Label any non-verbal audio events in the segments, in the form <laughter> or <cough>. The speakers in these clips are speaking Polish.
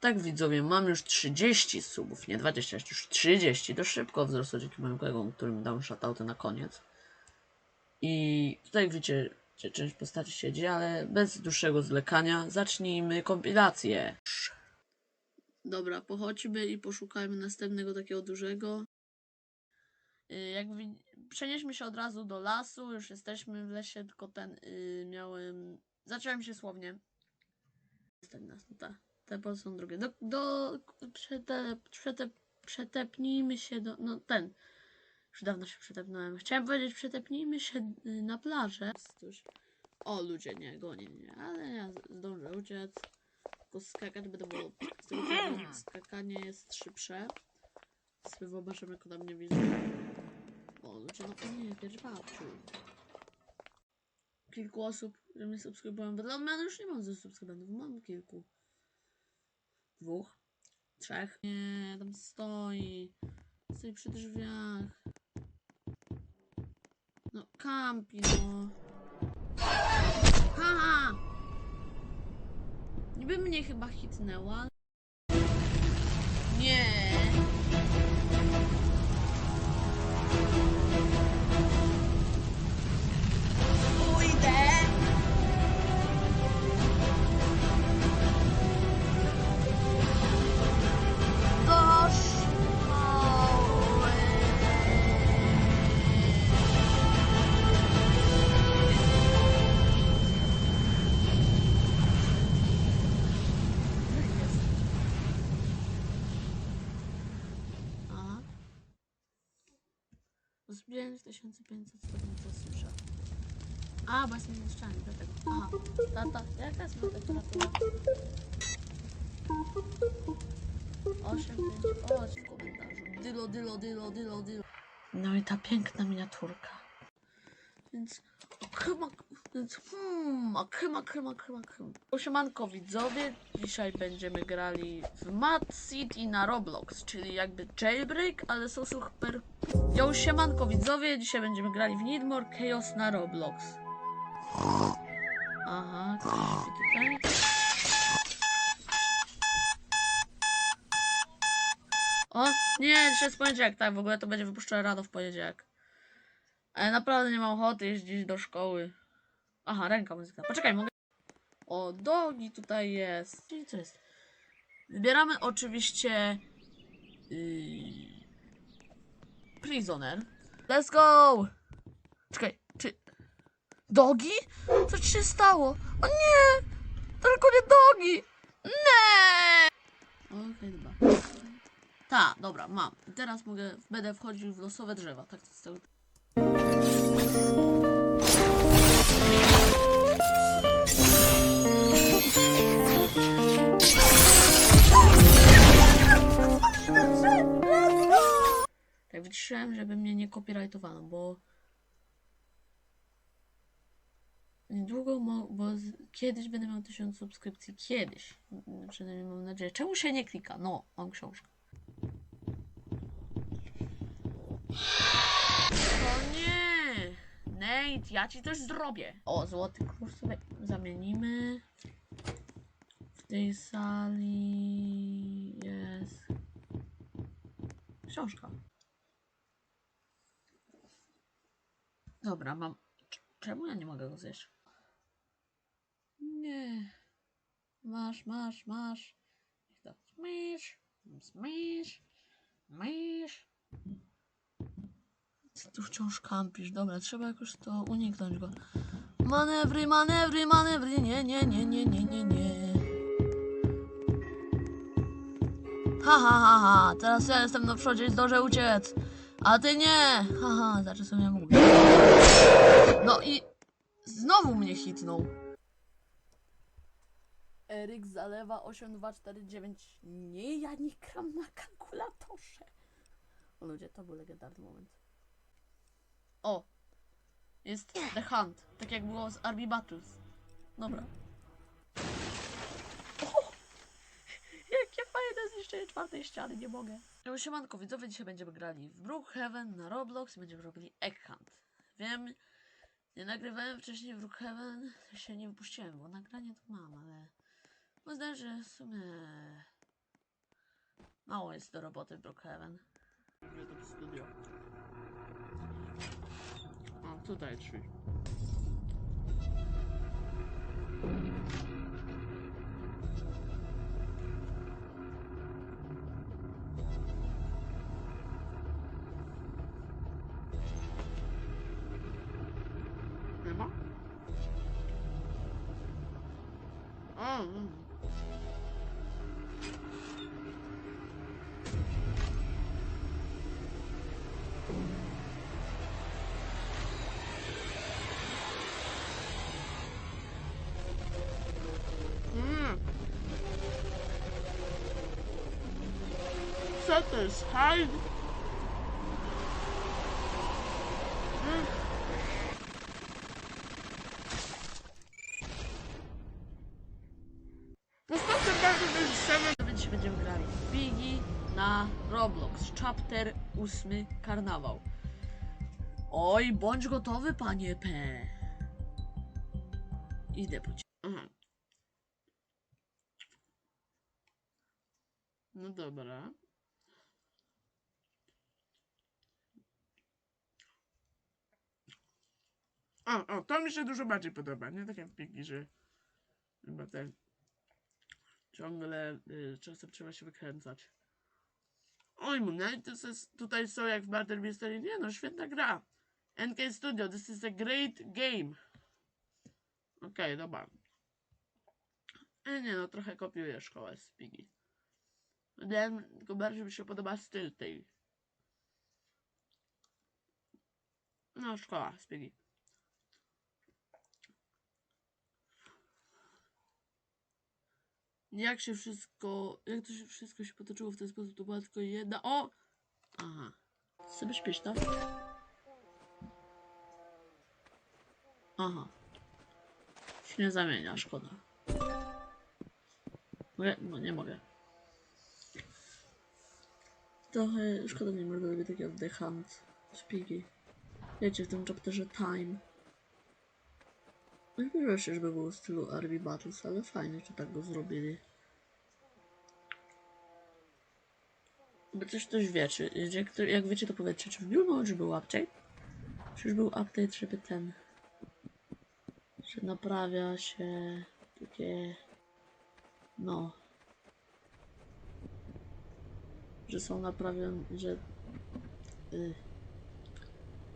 Tak widzowie, mam już 30 subów, nie 20, już 30. To szybko wzrosło dzięki moim kolegom, którym dam shoutouty na koniec. I tutaj widzicie, część postaci siedzi, ale bez dłuższego zwlekania zacznijmy kompilację. Dobra, pochodźmy i poszukajmy następnego takiego dużego. Y, Jak wi- przenieśmy się od razu do lasu, już jesteśmy w lesie, tylko ten y, miałem. Zacząłem się słownie. Stać nas, no te, te po- są drugie. Do, do przete, przete, przetepnijmy się do. No ten. Już dawno się przetepnąłem. Chciałem powiedzieć, przetepnijmy się y, na plażę. Cóż. O, ludzie, nie, goni mnie, ale ja zdążę uciec. Tylko skakać będę wolał. Z tego co <clears throat> skakanie jest szybsze. Sobie wyobrażam, jak ona mnie widzi. O, ludzie, no to nie, wiesz, babciu. Kilku osób, że mnie subskrybują. Bo dla mnie już nie mam ze subskrybentów, mam kilku. Dwóch, trzech. Nie, tam stoi. Stoi przy drzwiach. No, kampi, no. Haha! Niby mnie chyba hitnęła. 6500 stopni Celsjusza. A, bo jestem dlatego. Aha, tata, jaka jest moja temperatura? 8, 5, 8 w komentarzu. Dylo, dylo, dylo, dylo, dylo. No i ta piękna miniaturka. Więc chyba więc hmm, a chyba, chyba, chyba, chyba. Siemanko widzowie, dzisiaj będziemy grali w Mad City na Roblox, czyli jakby jailbreak, ale są super... Yo, siemanko widzowie, dzisiaj będziemy grali w Need More Chaos na Roblox. Aha, ktoś tutaj. O, nie, dzisiaj jest poniedziałek, tak, w ogóle to będzie wypuszczone rano w poniedziałek. Ale naprawdę nie mam ochoty jeździć do szkoły. Aha, ręka muzyka. Poczekaj, mogę... O, dogi tutaj jest. Czyli co jest? Wybieramy oczywiście... Yy... Prisoner. Let's go! Czekaj, czy... Dogi? Co ci się stało? O nie! Tylko nie dogi! Nie! Okej, dobra. Ta, dobra, mam. Teraz mogę, będę wchodził w losowe drzewa. Tak to jest cały... Tak wyciszyłem, żeby mnie nie copyrightowano, bo niedługo, bo kiedyś będę miał tysiąc subskrypcji. Kiedyś. Przynajmniej mam nadzieję. Czemu się nie klika? No, mam książkę. O nie! Nate, ja ci coś zrobię. O, złoty kurs sobie zamienimy. W tej sali jest książka. Dobra, mam. Czemu ja nie mogę go zjeść? Nie. Masz, masz, masz. Niech to. Mysz. Co tu wciąż kampisz? Dobra, trzeba jakoś to uniknąć go. Manewry, manewry, manewry. Nie, nie, nie, nie, nie, nie, nie. Ha, ha, ha, ha. Teraz ja jestem na przodzie i zdążę uciec. A ty nie. Haha, znaczy sobie mógł. No i znowu mnie hitnął. Eryk zalewa 8249. Nie, ja nie kram na kalkulatorze. O ludzie, to był legendarny moment. O! Jest The Hunt. Tak jak było z Army Battles. Dobra. O! <laughs> Jakie fajne zniszczenie czwartej ściany, nie mogę. No siemanko, widzowie, dzisiaj będziemy grali w Brookhaven na Roblox i będziemy robili Egg Hunt. Wiem, nie nagrywałem wcześniej w Brookhaven, się nie wypuściłem, bo nagranie to mam, ale... Uznałem, że w sumie Mało jest do roboty w Brookhaven. Gdzie to studio? O, tutaj drzwi. Jest? Hide? Następnym razem będzie seven. Dzisiaj będziemy grali Biggie na Roblox. Chapter 8 Karnawał. Oj, bądź gotowy, panie P. Idę po ciebie. No dobra. O, o, to mi się dużo bardziej podoba. Nie tak jak że chyba ten ciągle y, czasem trzeba się wykręcać. Oj, Moon Knight, to jest, tutaj są jak w Barter Mystery. Nie no, świetna gra. NK Studio, this is a great game. Okej, dobra. E, nie no, trochę kopiuję szkołę z Piggy. Wiem, tylko bardziej mi się podoba styl tej. No, szkoła z Piggy. Jak się wszystko, jak to się wszystko się potoczyło w ten sposób, to była tylko jedna, o! Aha. Sobie śpisz, tak? Aha. Się nie zamienia, szkoda. Mogę? No nie mogę. Trochę szkoda nie mogę robić takiego The Hunt szpigi. Wiecie, w tym chapterze Time. Nie wierzę się, żeby było w stylu RB Battles, ale fajnie, że tak go zrobili. Bo coś ktoś wie, czy, kto- jak wiecie to powiedzcie, czy był no, czy był update? Czy już był update, żeby ten... Że naprawia się takie... No... Że są naprawione, że... Y,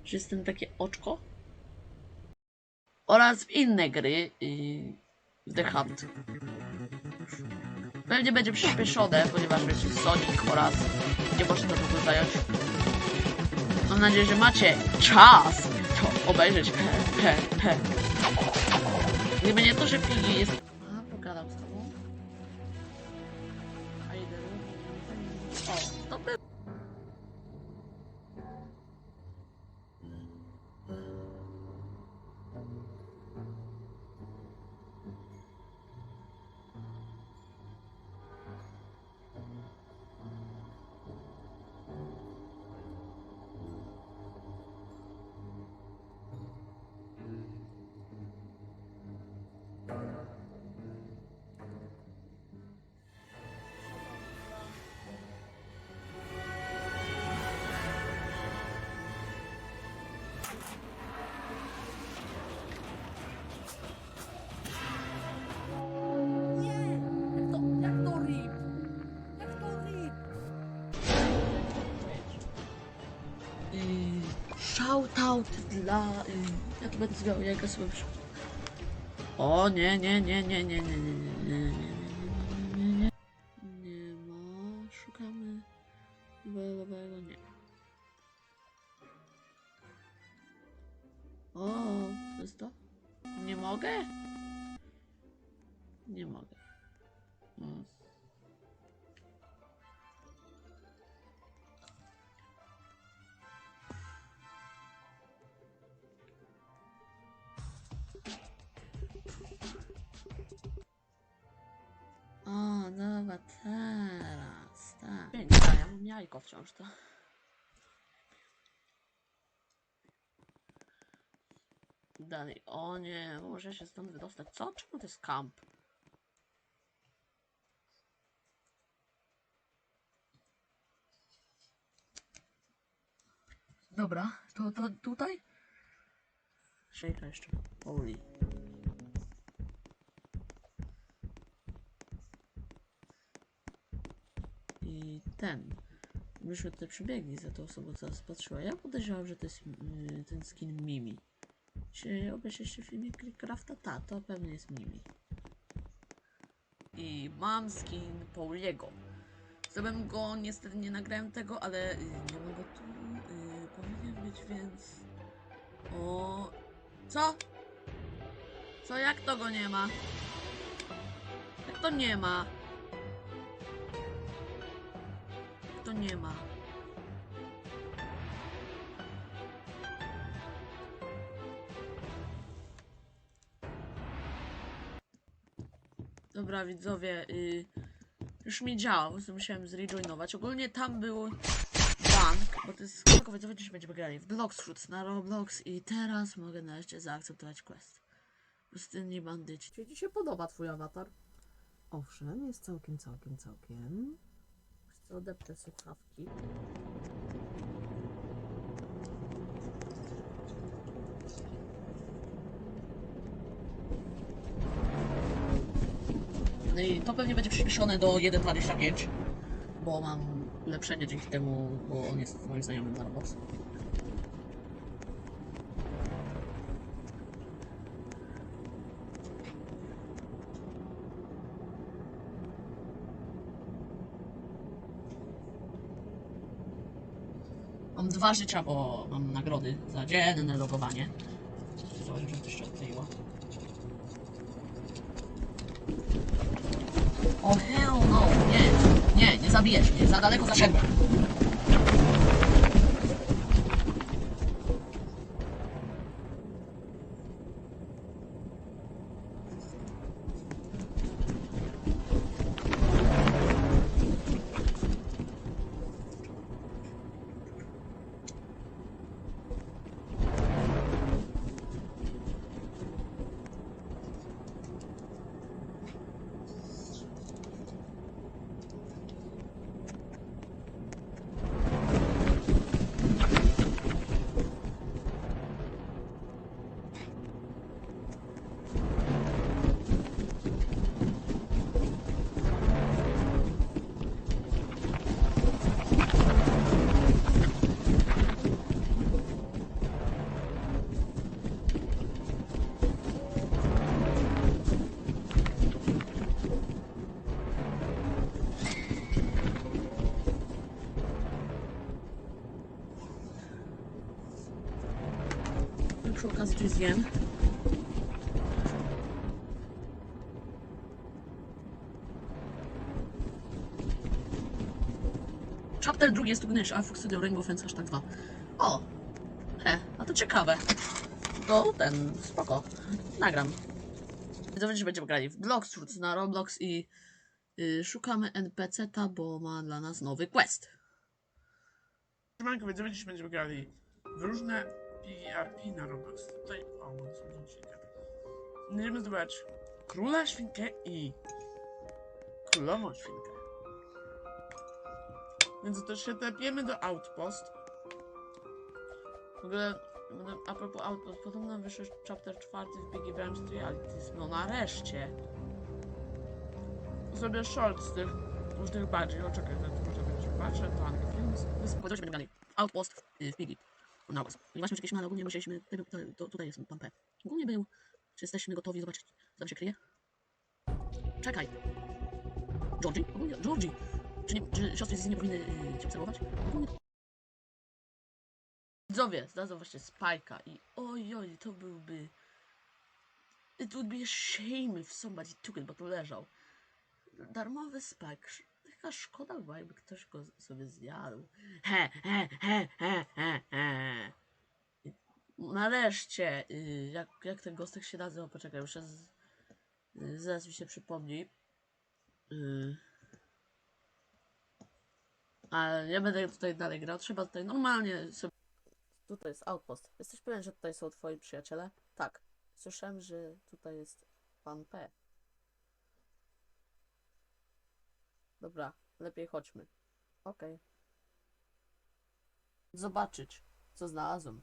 że jest ten takie oczko oraz w inne gry y, w The Hunt. Pewnie będzie przyspieszone, ponieważ będzie Sonic oraz nie można to zająć. Mam nadzieję, że macie czas to obejrzeć. <laughs> Gdyby nie to, że Piggy jest... shoutout dla... Yy, ja to będę zwiał, jak sobie przy... O nie, nie, nie, nie, nie, nie, nie, nie, nie, Psycho wciąż to. Dalej. O nie, może się stąd wydostać. Co? Czemu to jest kamp? Dobra, to, to tutaj? Szejka jeszcze. Holy. I ten. Myśmy tutaj przebiegli za tą osobą, co nas patrzyła. Ja podejrzewam, że to jest yy, ten skin Mimi. Czy obejrzeliście filmie Clickcrafta? Ta, to pewnie jest Mimi. I mam skin Pauliego. Zrobiłem go, niestety nie nagrałem tego, ale y, nie mam go tu. Y, powinien być, więc. O. Co? Co? Jak to go nie ma? Jak to nie ma? Nie ma? Dobra, widzowie, y, już mi działał, więc musiałem zrejoinować. Ogólnie tam był bank, bo to jest spoko, widzowie, dziś będziemy grali w Blox Fruits na Roblox i teraz mogę nareszcie zaakceptować quest. Pustynni bandyci. Czy ci się podoba twój awatar? Owszem, jest całkiem, całkiem, całkiem. Chcę odepnę słuchawki. No i to pewnie będzie przyspieszone do 1.25, bo mam ulepszenie dzięki temu, bo on jest moim znajomym na Roblox. Mam dwa życia, bo mam nagrody za dzienne logowanie. Zobaczmy, że coś się odkleiło. O hell no, nie, nie, nie zabijesz mnie, za daleko zaszedłem. Coś zjem. Chapter drugi jest tu gnęś, a Fox Studio Rainbow aż tak dwa. O! He, a to ciekawe. To ten, spoko. Nagram. Widzowie, że będziemy grali w Blox Fruits na Roblox i y, szukamy NPC-ta, bo ma dla nas nowy quest. Siemanko, będziemy będziemy grali w różne PRP na Roblox. Tutaj, o, mam sobie świnkę. Będziemy zdobywać króla świnkę i królową świnkę. Więc to się tepiemy do Outpost. W ogóle, a propos Outpost, podobno wyszedł chapter czwarty w Biggie Branch Realities. No nareszcie. Zrobię short z tych różnych bardziej. O, czekaj, to może być patrzę, to Anka Films. Powiedział, że będziemy grali w Outpost y, Biggie. Na was. Ponieważ my czekaliśmy, ale ogólnie musieliśmy, tutaj, to, tutaj jest pan P. Ogólnie był, czy jesteśmy gotowi zobaczyć, co tam się kryje? Czekaj. Georgie? Ogólnie, Georgie. Czy, nie, czy siostry nie powinny y, cię obserwować? Ogólnie... Widzowie, znalazłem właśnie Spike'a i ojoj, to byłby... It would be a shame if somebody took it, bo tu leżał. Darmowy Spike. Taka szkoda była, jakby ktoś go sobie zjadł. He, he, he, he, he, he. Nareszcie, y, jak, jak ten gostek się nazywa? Poczekaj, już z, y, zaraz mi się przypomni. Y. Ale nie będę tutaj dalej grał, trzeba tutaj normalnie sobie... Tutaj jest outpost. Jesteś pewien, że tutaj są twoi przyjaciele? Tak. Słyszałem, że tutaj jest pan P. Dobra, lepiej chodźmy. Okej. Zobaczyć. Co znalazłem?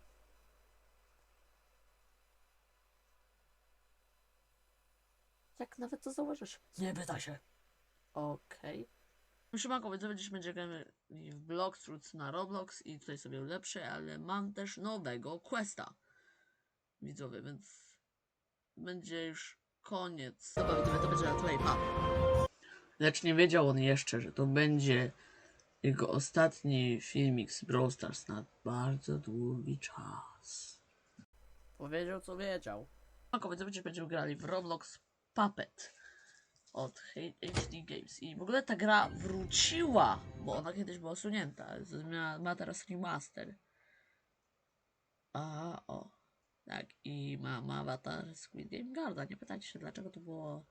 Jak nawet to założysz? Nie pytaj się. Okej. Siemanko, widzowie, dziś będziemy w Roots na Roblox i tutaj sobie ulepszę, ale mam też nowego questa. Widzowie, więc będzie już koniec. Dobra, widzowie, to będzie na tutaj map. Lecz nie wiedział on jeszcze, że to będzie jego ostatni filmik z Brawl Stars na bardzo długi czas. Powiedział co wiedział. Widzowie, dziś będziemy grali w Roblox Puppet od HD Games. I w ogóle ta gra wróciła, bo ona kiedyś była usunięta. Ma, ma teraz remaster. A o. Tak, i ma, ma awatar Squid Game Guarda. Nie pytajcie się, dlaczego to było.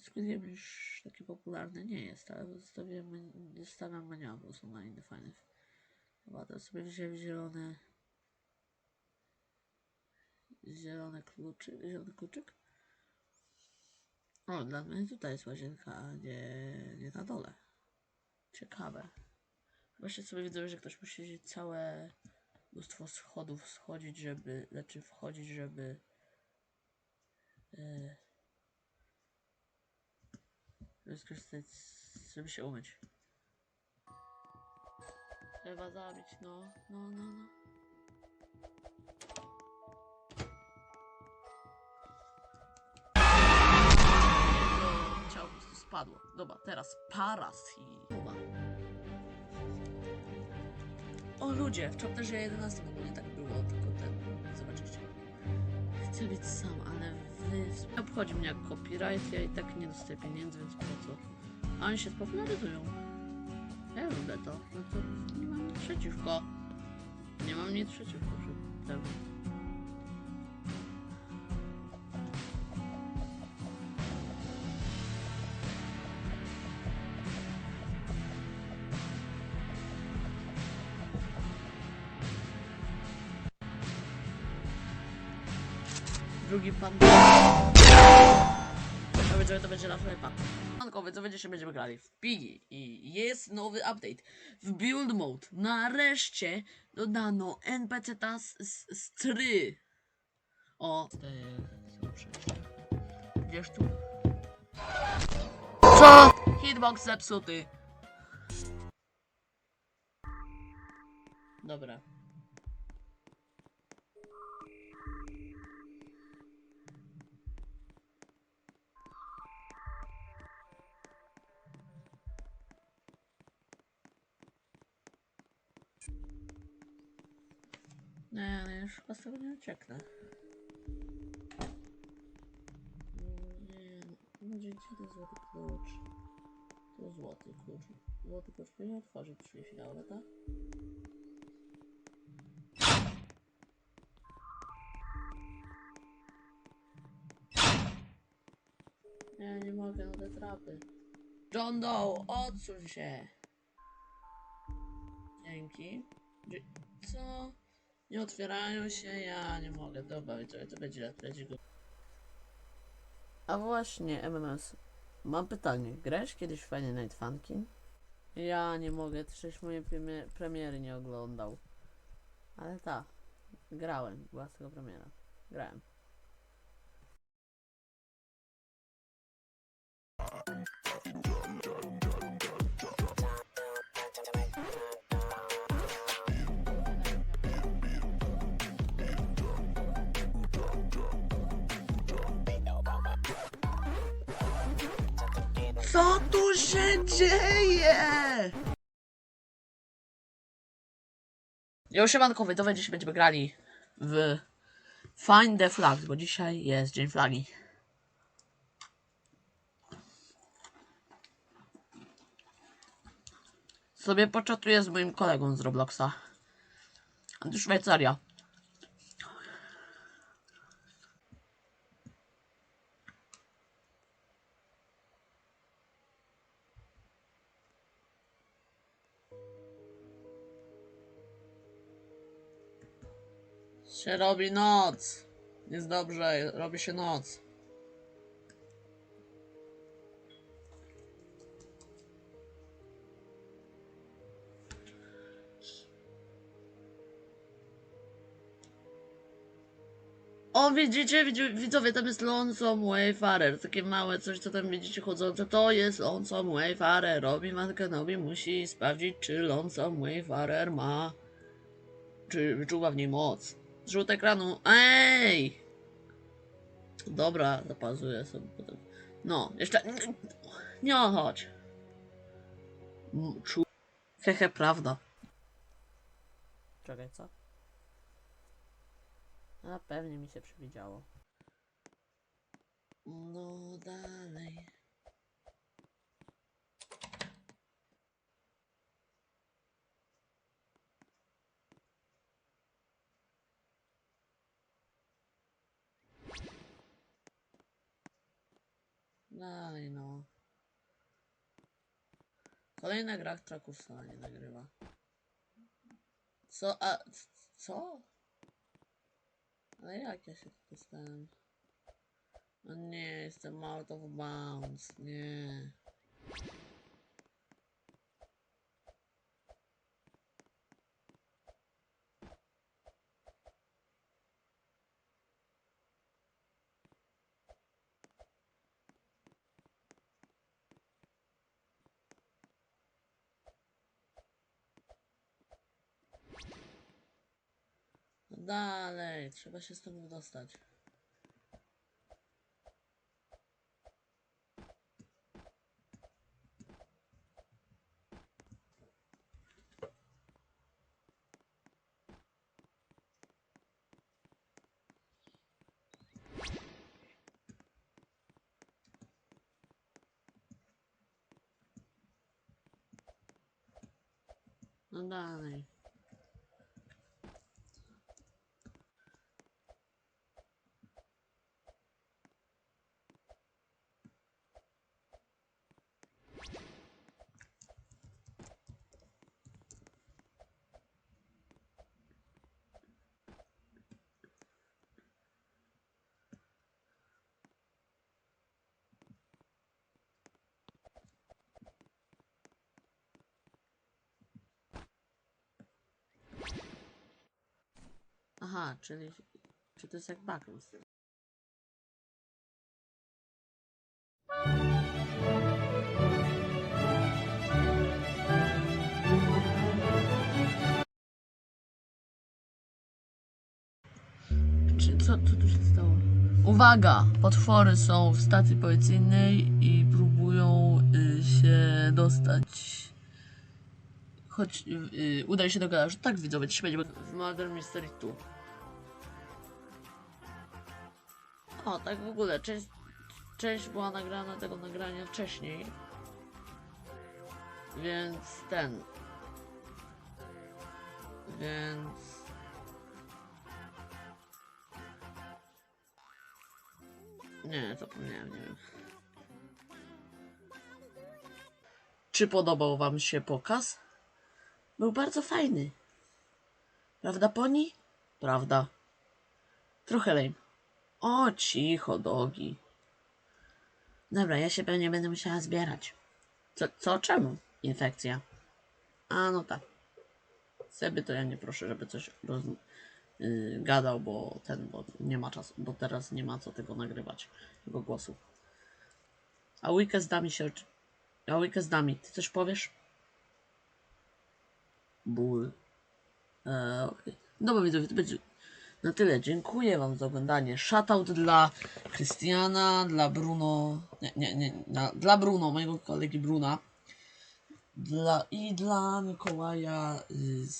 Squid Game już taki popularny nie jest, ale zostawiam, zostawiam menu, są na inne fajne. Awatar sobie wziąłem zielone. Zielony kluczyk, zielony kluczyk. O, dla mnie tutaj jest łazienka, a nie, nie na dole. Ciekawe. Właśnie sobie widzę, że ktoś musi całe mnóstwo schodów schodzić, żeby, znaczy wchodzić, żeby e, żeby skorzystać, żeby się umyć. Trzeba zabić, no, no, no, no. Jego ciało po prostu spadło. Dobra, teraz paras. Dobra. O ludzie, w chapterze 11 w ogóle nie tak było, tylko ten, zobaczycie. Chcę być sam, ale. Nie obchodzi mnie jak copyright, ja i tak nie dostaję pieniędzy, więc po co? A oni się spopularyzują. Ja lubię to, no to nie mam nic przeciwko. Nie mam nic przeciwko, temu. Drugi pan. To będzie, to będzie na flepa. Pankowy, co będzie się będziemy grali w Pigi i jest nowy update w build mode. Nareszcie dodano NPC ta z, z, z 3. O. Gdzież tu? Co? Hitbox zepsuty. Dobra. Już z tego nie ucieknę. Nie, no gdzie to złoty klucz? To złoty klucz. Złoty klucz powinien otworzyć drzwi finałowe, tak? Nie, nie mogę, no te trapy. John Doe, odsuń się! Dzięki. Co? Nie otwierają się, ja nie mogę. Dobra, widzowie, to będzie lat trzeciego. A właśnie, MMS. Mam pytanie. Grałeś kiedyś w Fajny Night Funkin? Ja nie mogę, przecież mojej premie- premiery nie oglądał. Ale tak, grałem, była z tego premiera. Grałem. Co tu się dzieje? Jo, siemankowy, to dzisiaj będziemy grali w Find the Flags, bo dzisiaj jest Dzień Flagi. Sobie poczatuję z moim kolegą z Robloxa. To Się robi noc. Jest dobrze, robi się noc. O, widzicie, widzowie, tam jest Lonesome Wayfarer, takie małe coś, co tam widzicie chodzące, to jest Lonesome Wayfarer, robi Mankanowi, musi sprawdzić, czy Lonesome Wayfarer ma, czy wyczuwa w niej moc. Zrzut ekranu, ej! Dobra, zapauzuję sobie potem. No, jeszcze, nie chodź. Czu... Hehe, prawda. Czekaj, co? A pewnie mi się przewidziało. No dalej. Dalej no. Kolejna gra, która kursowa nie nagrywa. Co? A co? Ale jak ja się tu dostałem? O nie, jestem out of bounds, nie. No Dalej, trzeba się stąd dostać. No dalej. Aha, czyli, czy to jest jak backrooms? Czy co, co tu się stało? Uwaga! Potwory są w stacji policyjnej i próbują y, się dostać. Choć y, y, udaje się do garażu. Tak widzowie, dzisiaj będzie w Murder Mystery 2. O, tak w ogóle, część, część była nagrana tego nagrania wcześniej. Więc ten. Więc. Nie, zapomniałem, nie wiem. Czy podobał Wam się pokaz? Był bardzo fajny. Prawda, poni? Prawda. Trochę lame. O, cicho, dogi. Dobra, ja się pewnie będę musiała zbierać. Co, co? Czemu? Infekcja. A, no tak. Seby to ja nie proszę, żeby coś roz... Yy, gadał, bo ten, bo nie ma czasu, bo teraz nie ma co tego nagrywać, jego głosu. A weekend z nami się... A weekend z nami, ty coś powiesz? Ból. Eee, okej. Dobra, widzowie, to będzie na tyle. Dziękuję Wam za oglądanie. Shoutout dla Krystiana, dla Bruno. Nie, nie, nie. Dla, dla Bruno, mojego kolegi Bruna. Dla, I dla Mikołaja z,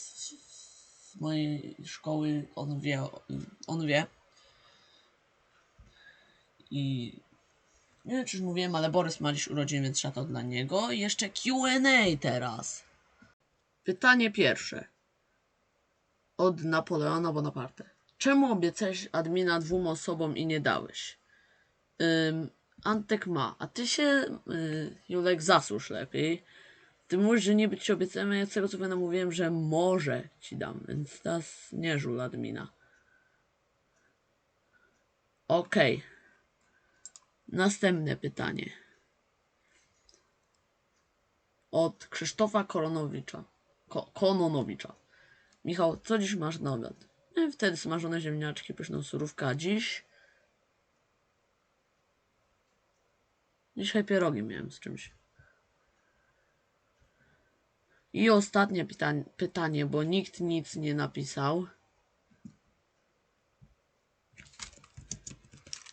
z mojej szkoły. On wie. On wie. I nie wiem, czy już mówiłem, ale Borys ma dziś urodziny, więc shoutout dla niego. I jeszcze Q&A teraz. Pytanie pierwsze. Od Napoleona Bonaparte. Czemu obiecałeś admina dwóm osobom i nie dałeś? Ym, Antek ma, a ty się, y, Julek, zasłuż lepiej. Ty mówisz, że niby ci obiecałem, ja z tego co mówiłem, że może ci dam, więc teraz nie żul admina. Okej. Następne pytanie. Od Krzysztofa Koronowicza. Ko Kononowicza. Michał, co dziś masz na obiad? E, Wtedy smażone ziemniaczki, pyszną surówkę, a dziś... Dzisiaj pierogi miałem z czymś. I ostatnie pytanie, pytanie, bo nikt nic nie napisał.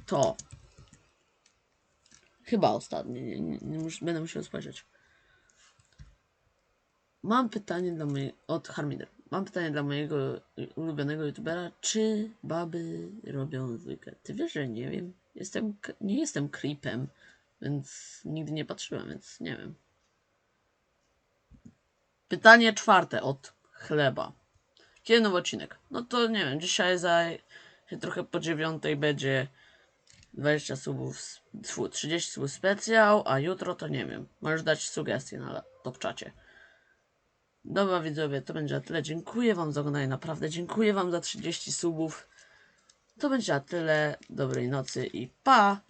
To. Chyba ostatnie, nie, nie, nie będę musiał spojrzeć. Mam pytanie dla mojej, od Harmider. Mam pytanie dla mojego ulubionego youtubera, czy baby robią dwójkę? Ty wiesz, że nie wiem. Jestem, nie jestem creepem, więc nigdy nie patrzyłem, więc nie wiem. Pytanie czwarte od chleba. Kiedy nowy odcinek? No to nie wiem, dzisiaj za trochę po dziewiątej będzie 20 subów, s- tfu, 30 subów specjal, a jutro to nie wiem. Możesz dać sugestie na top czacie. Dobra widzowie, to będzie na tyle. Dziękuję wam za oglądanie, naprawdę dziękuję wam za 30 subów. To będzie na tyle. Dobrej nocy i pa!